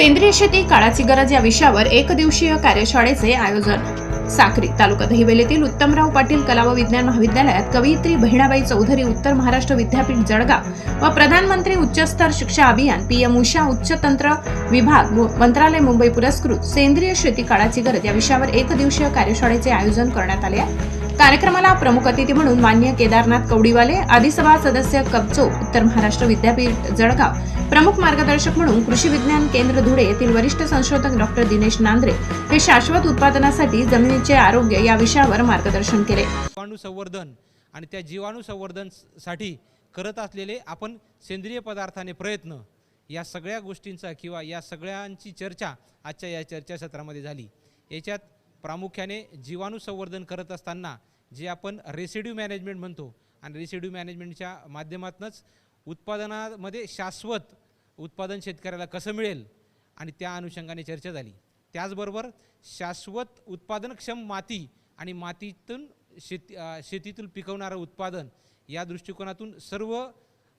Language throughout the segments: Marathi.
सेंद्रिय शेती काळाची गरज या विषयावर एक दिवसीय कार्यशाळेचे आयोजन. साक्री तालुका दहिवेलीतील उत्तमराव पाटील कला व विज्ञान महाविद्यालयात कवयित्री बहिणाबाई चौधरी उत्तर महाराष्ट्र विद्यापीठ जळगाव व प्रधानमंत्री उच्चस्तर शिक्षा अभियान पीएम उषा उच्च तंत्र विभाग मंत्रालय मुंबई पुरस्कृत सेंद्रिय शेती काळाची गरज या विषयावर एक दिवसीय कार्यशाळेचे आयोजन करण्यात आले आहे. कार्यक्रमाला प्रमुख अतिथी म्हणून मान्य केदारनाथ कवडीवाले आदिसभा सदस्य कबचो उत्तर महाराष्ट्र विद्यापीठ जळगाव. प्रमुख मार्गदर्शक म्हणून कृषी विज्ञान केंद्र धुळे येथील वरिष्ठ संशोधक डॉक्टर दिनेश नांद्रे हे शाश्वत उत्पादनासाठी जमिनीचे आरोग्य या विषयावर मार्गदर्शन केले. जीवाणू संवर्धन आणि त्या जीवाणू संवर्धनसाठी करत असलेले आपण सेंद्रिय पदार्थाने प्रयत्न या सगळ्या गोष्टींचा किंवा या सगळ्यांची चर्चा आजच्या या चर्चासत्रामध्ये झाली. याच्यात प्रामुख्याने जीवाणू संवर्धन करत असताना जे आपण रेसिड्यू मॅनेजमेंट म्हणतो आणि रेसिड्यू मॅनेजमेंटच्या माध्यमातूनच उत्पादनामध्ये शाश्वत उत्पादन शेतकऱ्याला कसं मिळेल आणि त्या अनुषंगाने चर्चा झाली. त्याचबरोबर शाश्वत उत्पादनक्षम माती आणि मातीतून शेती शेतीतून पिकवणारं उत्पादन या दृष्टिकोनातून सर्व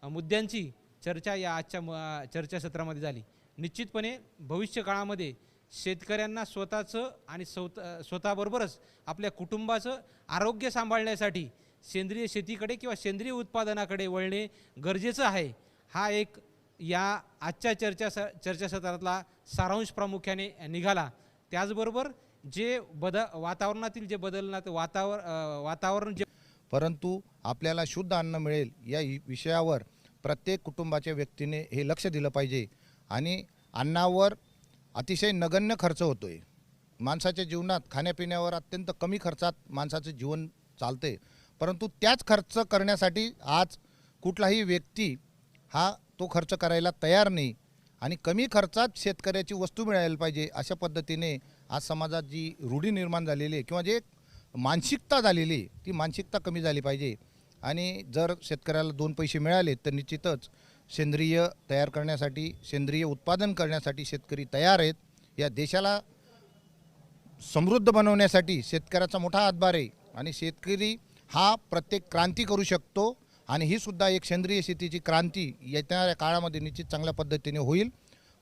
मुद्द्यांची चर्चा या आजच्या म- चर्चासत्रामध्ये झाली. निश्चितपणे भविष्य काळामध्ये शेतकऱ्यांना स्वतःचं आणि स्वत स्वतःबरोबरच आपल्या कुटुंबाचं आरोग्य सांभाळण्यासाठी सेंद्रिय शेतीकडे किंवा सेंद्रिय उत्पादनाकडे वळणे गरजेचं आहे. हा एक या आजच्या चर्चा चर्चासत्रातला सारांश प्रामुख्याने निघाला. त्याचबरोबर जे बद वातावरणातील जे बदलणार वातावर वातावरण जे परंतु आपल्याला शुद्ध अन्न मिळेल या विषयावर प्रत्येक कुटुंबाच्या व्यक्तीने हे लक्ष दिलं पाहिजे. आणि अन्नावर अतिशय नगण्य खर्च होतो आहे माणसाच्या जीवनात खाण्यापिण्यावर अत्यंत कमी खर्चात माणसाचं जीवन चालते परंतु त्याच खर्च करण्यासाठी आज कुठलाही व्यक्ती हा तो खर्च करायला तयार नाही आणि कमी खर्चात शेतकऱ्याची वस्तू मिळायला पाहिजे अशा पद्धतीने आज समाजात जी रूढी निर्माण झालेली आहे किंवा जे मानसिकता झालेली आहे, ती मानसिकता कमी झाली पाहिजे. आणि जर शेतकऱ्याला दोन पैसे मिळाले तर निश्चितच सेंद्रिय तयार करण्यासाठी सेंद्रिय उत्पादन करण्यासाठी शेतकरी तयार आहेत. या देशाला समृद्ध बनवण्यासाठी शेतकऱ्याचा मोठा हातभार आहे आणि शेतकरी हा प्रत्येक क्रांती करू शकतो आणि ही सुद्धा एक सेंद्रिय शेतीची क्रांती येणाऱ्या काळामध्ये निश्चित चांगल्या पद्धतीने होईल.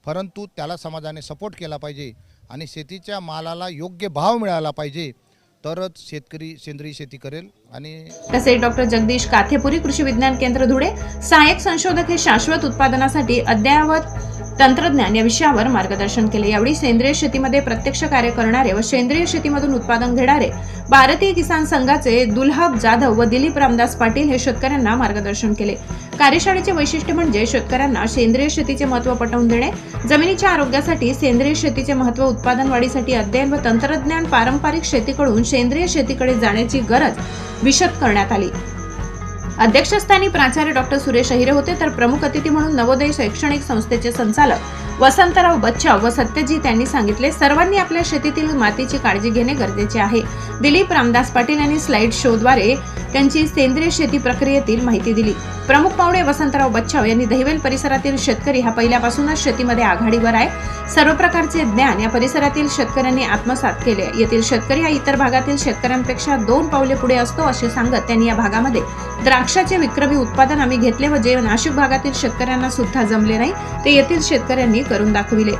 परंतु त्याला समाजाने सपोर्ट केला पाहिजे आणि शेतीच्या मालाला योग्य भाव मिळाला पाहिजे. तरच शेतकरी सेंद्रिय शेती करेल आणि तसेच डॉक्टर जगदीश काथेपुरी कृषी विज्ञान केंद्र धुळे सहाय्यक संशोधक हे शाश्वत उत्पादनासाठी अद्ययावत तंत्रज्ञान या विषयावर मार्गदर्शन केले. यावेळी सेंद्रिय शेतीमध्ये प्रत्यक्ष कार्य करणारे व सेंद्रिय शेतीमधून उत्पादन घेणारे भारतीय किसान संघाचे दुल्हब जाधव व दिलीप रामदास पाटील हे शेतकऱ्यांना मार्गदर्शन केले. कार्यशाळेचे वैशिष्ट्य म्हणजे शेतकऱ्यांना सेंद्रिय शेतीचे महत्त्व पटवून देणे जमिनीच्या आरोग्यासाठी सेंद्रिय शेतीचे महत्त्व उत्पादन वाढीसाठी अध्ययन व तंत्रज्ञान पारंपरिक शेतीकडून सेंद्रिय शेतीकडे जाण्याची गरज विशद करण्यात आली. अध्यक्षस्थानी प्राचार्य डॉक्टर सुरेश अहिरे होते तर प्रमुख अतिथी म्हणून नवोदय शैक्षणिक संस्थेचे संचालक वसंतराव बच्चाव व सत्यजीत यांनी सांगितले सर्वांनी आपल्या शेतीतील मातीची काळजी घेणे गरजेचे आहे. दिलीप रामदास पाटील यांनी स्लाइड शोद्वारे त्यांची सेंद्रिय शेती प्रक्रियेतील माहिती दिली. प्रमुख पाहुणे वसंतराव बच्चाव यांनी दहिवेल परिसरातील शेतकरी हा पहिल्यापासूनच शेतीमध्ये आघाडीवर आहे. सर्व प्रकारचे ज्ञान या परिसरातील शेतकऱ्यांनी आत्मसात केले. येथील शेतकरी हा इतर भागातील शेतकऱ्यांपेक्षा दोन पावले पुढे असतो असे सांगत त्यांनी या भागामध्ये द्राक्षाचे विक्रमी उत्पादन आम्ही घेतले व जे नाशिक भागातील शेतकऱ्यांना सुद्धा जमले नाही ते येथील शेतकऱ्यांनी करून दाखविले.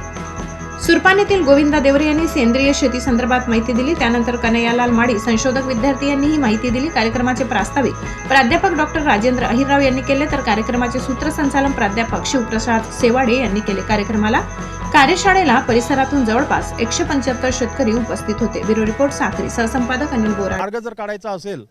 सुरपान येथील गोविंदा देवरे यांनी सेंद्रिय शेती संदर्भात माहिती दिली. त्यानंतर कन्हैयालाल माडी संशोधक विद्यार्थी यांनी ही माहिती दिली. कार्यक्रमाचे प्रास्ताविक प्राध्यापक डॉक्टर राजेंद्र अहिरराव यांनी केले. तर कार्यक्रमाचे सूत्रसंचालन प्राध्यापक शिवप्रसाद सेवाडे यांनी केले. कार्यक्रमाला कार्यशाळेला परिसरातून जवळपास एकशे पंच्याहत्तर शेतकरी उपस्थित होते. ब्युरो रिपोर्ट साखरी सहसंपादक अनिल बोरा मार्ग जर काढायचा असेल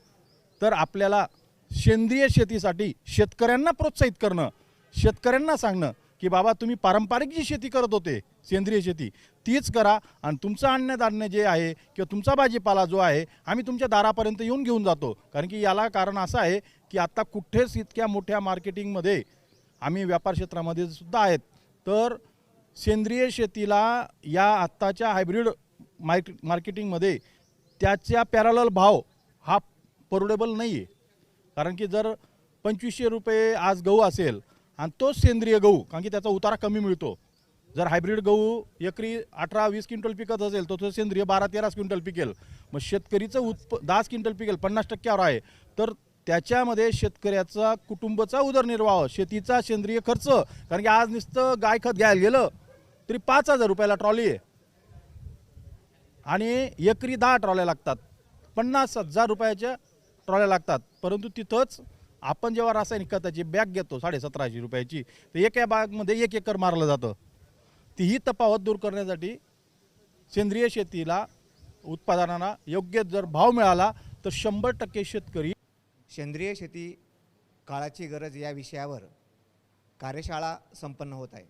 तर आपल्याला सेंद्रिय शेतीसाठी शेतकऱ्यांना प्रोत्साहित करणं शेतकऱ्यांना सांगणं की बाबा तुम्ही पारंपरिक जी शेती करत होते सेंद्रिय शेती तीच करा आणि तुमचं अन्नधान्य जे आहे किंवा तुमचा भाजीपाला जो आहे आम्ही तुमच्या दारापर्यंत येऊन घेऊन जातो. कारण की याला कारण असं आहे की आत्ता कुठेच इतक्या मोठ्या मार्केटिंगमध्ये आम्ही व्यापार क्षेत्रामध्ये सुद्धा आहेत. तर सेंद्रिय शेतीला या आत्ताच्या हायब्रिड मार्क मार्केटिंगमध्ये त्याच्या पॅरलल भाव हा परवडेबल नाही आहे कारण की जर पंचवीसशे रुपये आज गहू असेल आणि तोच सेंद्रिय गहू कारण की त्याचा उतारा कमी मिळतो. जर हायब्रिड गहू एकरी अठरा वीस क्विंटल पिकत असेल तर तो सेंद्रिय बारा तेराच क्विंटल पिकेल. मग शेतकरीचं उत्प दहाच क्विंटल पिकेल पन्नास टक्क्यावर आहे. तर त्याच्यामध्ये शेतकऱ्याचा कुटुंबाचा उदरनिर्वाह शेतीचा सेंद्रिय खर्च कारण की आज नुसतं गाय खत घ्यायला गेलं तरी पाच हजार रुपयाला ट्रॉली आहे. आणि एकरी दहा ट्रॉल्या लागतात. पन्नास हजार रुपयाच्या ट्रॉल्या लागतात. परंतु तिथंच आपण जेव्हा रासायनिक खताची बॅग घेतो साडेसतराशे रुपयाची तर एका बॅगमध्ये एक एकर मारलं जातं. तीही तफावत दूर करण्यासाठी सेंद्रिय शेतीला उत्पादनांना योग्य जर भाव मिळाला तर शंभर टक्के शेतकरी सेंद्रिय शेती काळाची गरज या विषयावर कार्यशाळा संपन्न होत आहे.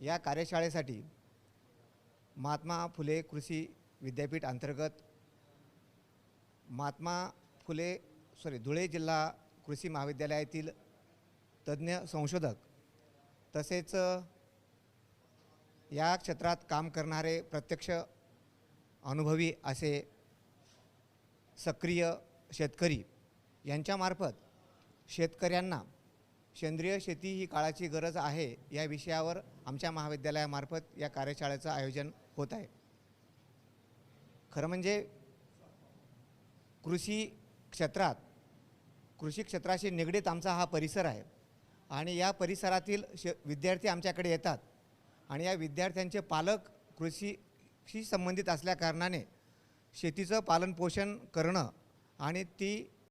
या कार्यशाळेसाठी महात्मा फुले कृषी विद्यापीठ अंतर्गत महात्मा फुले सॉरी धुळे जिल्हा कृषी महाविद्यालयातील तज्ज्ञ संशोधक तसेच या क्षेत्रात काम करणारे प्रत्यक्ष अनुभवी असे सक्रिय शेतकरी यांच्यामार्फत शेतकऱ्यांना सेंद्रिय शेती ही काळाची गरज आहे या विषयावर आमच्या महाविद्यालयामार्फत या कार्यशाळेचं आयोजन होत आहे. खरं म्हणजे कृषी क्षेत्रात कृषी क्षेत्राशी निगडीत आमचा हा परिसर आहे. आणि या परिसरातील श विद्यार्थी आमच्याकडे येतात. आणि या विद्यार्थ्यांचे पालक कृषीशी संबंधित असल्याकारणाने शेतीचं पालनपोषण करणं आणि ती